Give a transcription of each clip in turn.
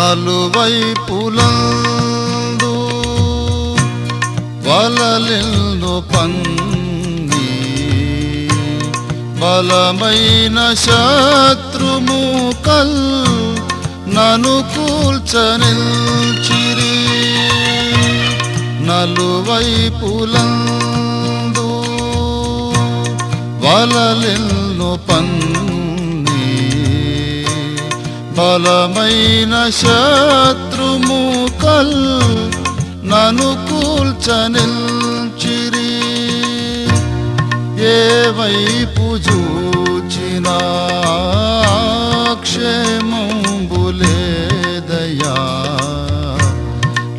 నలువైపులందు వలలెల్లు పన్ని బలమైన శత్రుముకల్ నను కూల్చనిల్చిరి. నలువైపులందు వలలెల్లు పన్ని బలమైన శత్రుముకల్ నను కూల్చనిల్చిరి. ఏ వైపు చూచినా క్షేమంబులేదయా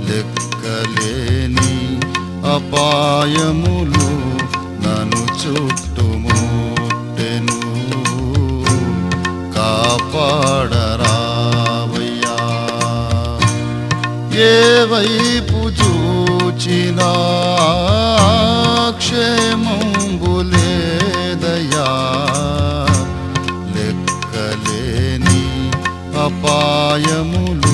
లెక్కలేని అపాయములు నన్ను చుట్టుముట్టెను ఏ వైపు చూచినా క్షేమంబులేదయా లెక్కలేని అపాయములు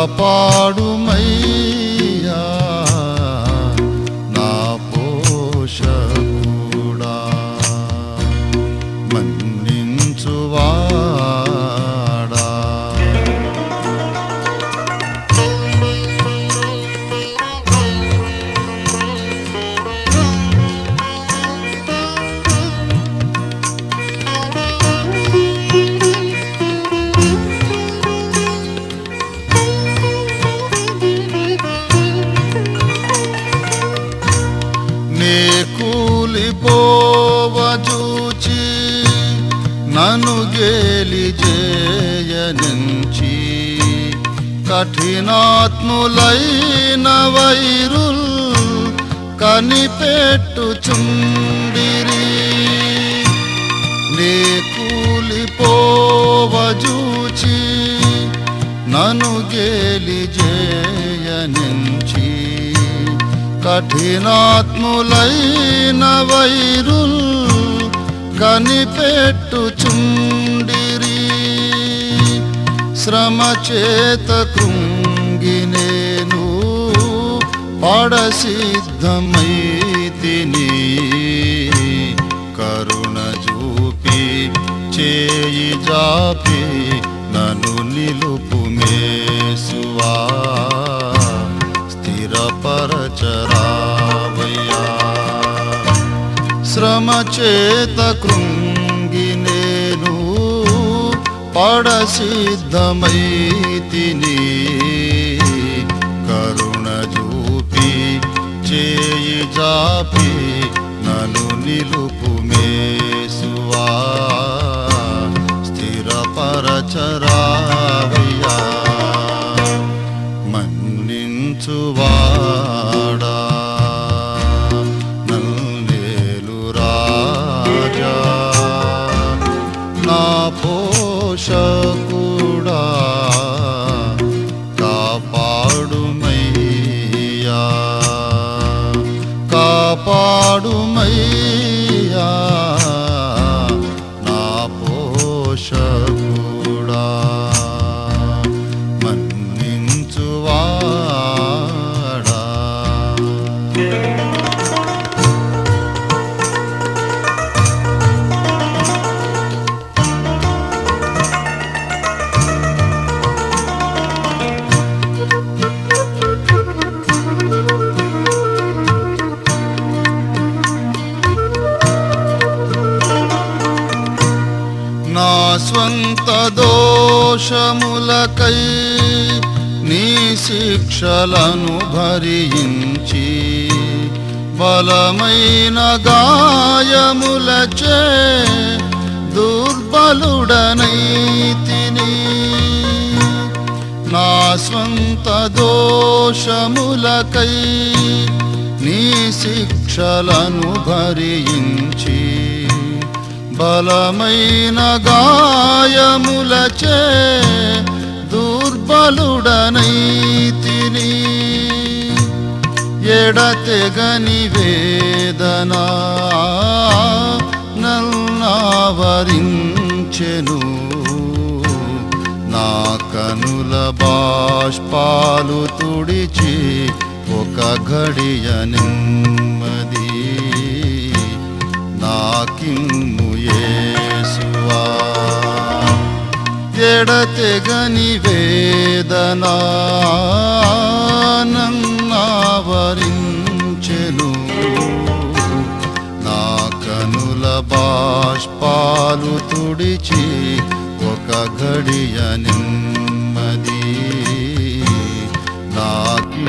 காப்பாடுமை. నన్ను గేలి జయనించి కఠినాత్ములైన వైరుల్ కనిపెట్టుచుండిరి నే కూలిపోవజూచి నన్ను గేలి జయనించి కఠినాత్ములైన వైరుల్ కనిపెట్టుచుండిరి. శ్రమ చేత కృంగినేను పడసిద్ధమైతిని. కరుణ చూపి చేయి జాపి నన్ను నిలుపు చేత కృంగి నేను పడసిద్ధమైతిని. కరుణ చూపి చేయి జాపి నన్ను నిలుపు మేసువా. స్థిరపరచరావయ్యా దోషములకై నీ శిక్షలను భరించి బలమైన గాయములచే దుర్బలుడనైతిని. నా స్వంత దోషములకై నీ శిక్షలను భరించి బలమైన గాయములచే దుర్బలుడనైతిని ఎడతెగని వేదన నల్నావరించెను. నా కనుల బాష్పాలు తుడిచి ఒక ఘడియ నెమ్మది. నాకిమ్ము యేసువా ఎడతెగని వేదనా వరించెను నా కనుల బాష్పాలు తుడిచి ఒక ఘడియ నిమ్మది. నాకు